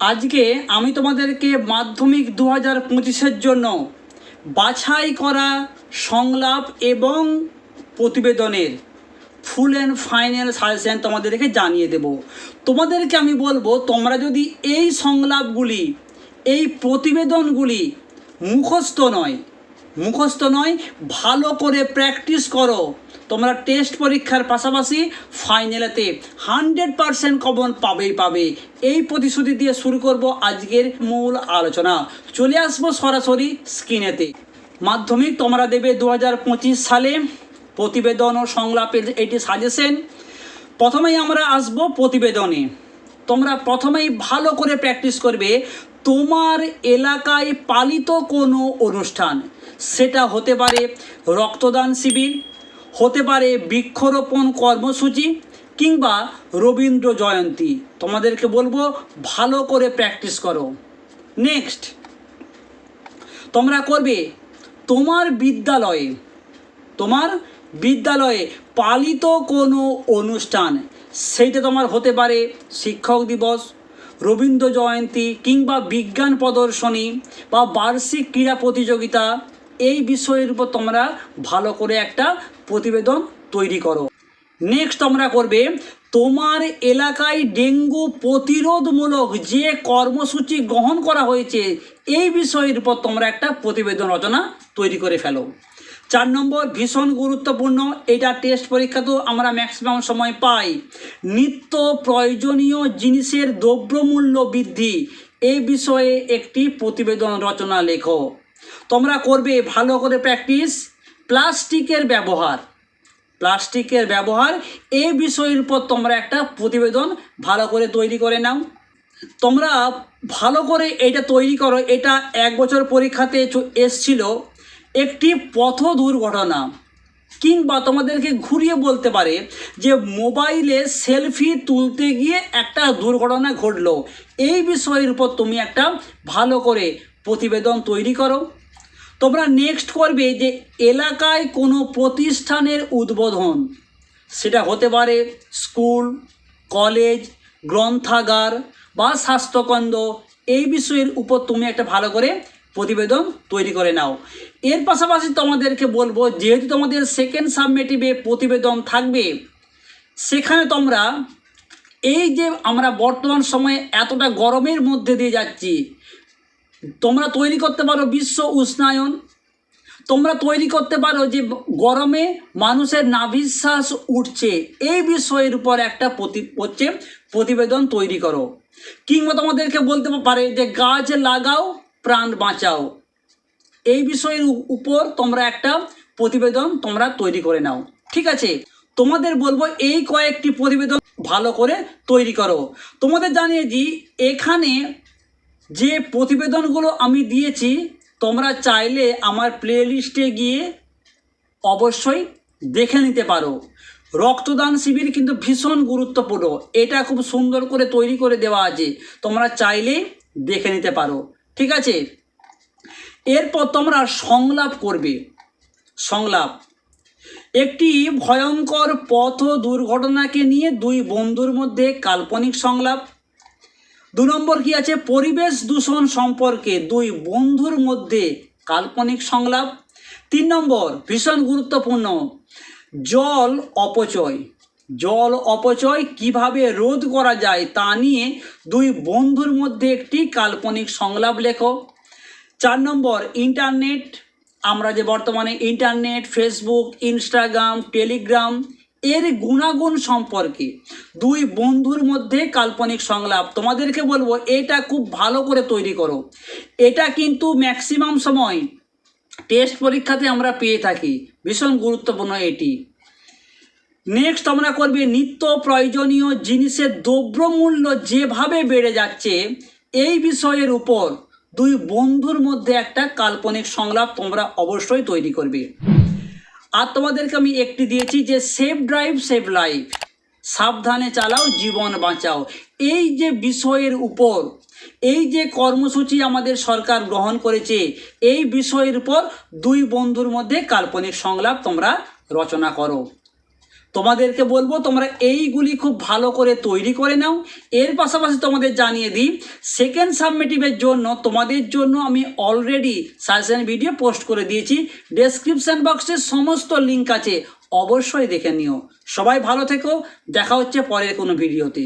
আজকে আমি তোমাদেরকে মাধ্যমিক দু হাজার পঁচিশের জন্য বাছাই করা সংলাপ এবং প্রতিবেদনের ফুল অ্যান্ড ফাইনাল সাজেশন তোমাদেরকে জানিয়ে দেব। তোমাদেরকে আমি বলব, তোমরা যদি এই সংলাপগুলি, এই প্রতিবেদনগুলি মুখস্থ নয় মুখস্থ নয়, ভালো করে প্র্যাকটিস করো। তোমরা টেস্ট পরীক্ষার পাশাপাশি ফাইনালেতে হান্ড্রেড পারসেন্ট কমন পাবেই পাবে। এই প্রতিশ্রুতি দিয়ে শুরু করব আজকের মূল আলোচনা। চলে আসব সরাসরি স্ক্রিনেতে মাধ্যমিক তোমরা দেবে দু হাজার পঁচিশ সালে। প্রতিবেদন ও সংলাপের এটি সাজেশন প্রথমেই আমরা আসব প্রতিবেদনে। তোমরা প্রথমেই ভালো করে প্র্যাকটিস করবে, তোমার এলাকায় পালিত কোনো অনুষ্ঠান। সেটা হতে পারে রক্তদান শিবির, হতে পারে বৃক্ষরোপণ কর্মসূচি কিংবা রবীন্দ্র জয়ন্তী। তোমাদেরকে বলব, ভালো করে প্র্যাকটিস করো। নেক্সট তোমরা করবে, তোমার বিদ্যালয়ে তোমার বিদ্যালয়ে পালিত কোনো অনুষ্ঠান সেইটা তোমার হতে পারে শিক্ষক দিবস, রবীন্দ্র জয়ন্তী কিংবা বিজ্ঞান প্রদর্শনী বা বার্ষিক ক্রীড়া প্রতিযোগিতা এই বিষয়ের উপর তোমরা ভালো করে একটা প্রতিবেদন তৈরি করো। নেক্সট তোমরা করবে, তোমার এলাকায় ডেঙ্গু প্রতিরোধমূলক যে কর্মসূচি গ্রহণ করা হয়েছে, এই বিষয়ের উপর তোমরা একটা প্রতিবেদন রচনা তৈরি করে ফেলো। চার নম্বর, ভীষণ গুরুত্বপূর্ণ, এটা টেস্ট পরীক্ষা তো আমরা ম্যাক্সিমাম সময় পাই। নিত্য প্রয়োজনীয় জিনিসের দ্রব্যমূল্য বৃদ্ধি, এই বিষয়ে একটি প্রতিবেদন রচনা লেখো। তোমরা করবে ভালো করে প্র্যাকটিস প্লাস্টিকের ব্যবহার। প্লাস্টিকের ব্যবহার এই বিষয়ের উপর তোমরা একটা প্রতিবেদন ভালো করে তৈরি করে নাও। তোমরা ভালো করে এটা তৈরি করো, এটা এক বছর পরীক্ষাতে এসছিল একটি পথ দুর্ঘটনা। কিংবা তোমাদেরকে ঘুরিয়ে বলতে পারে যে মোবাইলে সেলফি তুলতে গিয়ে একটা দুর্ঘটনা ঘটলো। এই বিষয়ের উপর তুমি একটা ভালো করে প্রতিবেদন তৈরি করো। তোমরা নেক্সট করবে যে এলাকায় কোনো প্রতিষ্ঠানের উদ্বোধন। সেটা হতে পারে স্কুল, কলেজ, গ্রন্থাগার বা স্বাস্থ্যকেন্দ্র। এই বিষয়ের উপর তুমি একটা ভালো করে প্রতিবেদন তৈরি করে নাও। এর পাশাপাশি তোমাদেরকে বলব, যেহেতু তোমাদের সেকেন্ড সাবমেটিভে প্রতিবেদন থাকবে, সেখানে তোমরা এই যে আমরা বর্তমান সময়ে এতটা গরমের মধ্যে দিয়ে যাচ্ছি তোমরা তৈরি করতে পারো বিশ্ব উষ্ণায়ন। তোমরা তৈরি করতে পারো যে গরমে মানুষের নাভিশ্বাস উঠছে। এই বিষয়ের উপর একটা প্রতি, হচ্ছে প্রতিবেদন তৈরি করো। কিংবা তোমাদেরকে বলতে পারে যে গাছ লাগাও, প্রাণ বাঁচাও। এই বিষয়ের উপর তোমরা একটা প্রতিবেদন তোমরা তৈরি করে নাও। ঠিক আছে? তোমাদের বলব এই কয়েকটি প্রতিবেদন ভালো করে তৈরি করো। তোমাদের জানিয়ে জানিয়েছি এখানে যে প্রতিবেদনগুলো আমি দিয়েছি, তোমরা চাইলে আমার প্লেলিস্টে গিয়ে অবশ্যই দেখে নিতে পারো। রক্তদান শিবির কিন্তু ভীষণ গুরুত্বপূর্ণ। এটা খুব সুন্দর করে তৈরি করে দেওয়া আছে। তোমরা চাইলে দেখে নিতে পারো। ঠিক আছে? এরপর তোমরা সংলাপ করবে। সংলাপ। একটি ভয়ঙ্কর পথ দুর্ঘটনাকে নিয়ে দুই বন্ধুর মধ্যে কাল্পনিক সংলাপ। দু নম্বর কি আছে? পরিবেশ দূষণ সম্পর্কে দুই বন্ধুর মধ্যে কাল্পনিক সংলাপ। তিন নম্বর, ভীষণ গুরুত্বপূর্ণ, জল অপচয়। জল অপচয় কীভাবে রোধ করা যায় তা নিয়ে দুই বন্ধুর মধ্যে একটি কাল্পনিক সংলাপ লেখো। চার নম্বর, ইন্টারনেট। আমরা যে বর্তমানে ইন্টারনেট, ফেসবুক, ইনস্টাগ্রাম, টেলিগ্রাম এর গুণাগুণ সম্পর্কে। দুই বন্ধুর মধ্যে কাল্পনিক সংলাপ। তোমাদেরকে বলব, এটা খুব ভালো করে তৈরি করো। এটা কিন্তু ম্যাক্সিমাম সময় টেস্ট পরীক্ষাতে আমরা পেয়ে থাকি। ভীষণ গুরুত্বপূর্ণ এটি। নেক্সট আমরা করবে, নিত্য প্রয়োজনীয় জিনিসের দ্রব্যমূল্য যেভাবে বেড়ে যাচ্ছে, এই বিষয়ের উপর দুই বন্ধুর মধ্যে একটা কাল্পনিক সংলাপ তোমরা অবশ্যই তৈরি করবে। আর তোমাদেরকে আমি একটি দিয়েছি যে সেফ ড্রাইভ সেভ লাইফ সাবধানে চালাও, জীবন বাঁচাও। এই যে বিষয়ের উপর, এই যে কর্মসূচি আমাদের সরকার গ্রহণ করেছে, এই বিষয়ের উপর দুই বন্ধুর মধ্যে কাল্পনিক সংলাপ তোমরা রচনা করো। তোমাদেরকে বলব, তোমরা এইগুলি খুব ভালো করে তৈরি করে নাও। এর পাশাপাশি তোমাদের জানিয়ে দিই সেকেন্ড সাবমিটিভের জন্য, তোমাদের জন্য আমি অলরেডি সাজেশন ভিডিও পোস্ট করে দিয়েছি। ডেসক্রিপশান বক্সে সমস্ত লিঙ্ক আছে, অবশ্যই দেখে নিও। সবাই ভালো থেকো, দেখা হচ্ছে পরের কোনো ভিডিওতে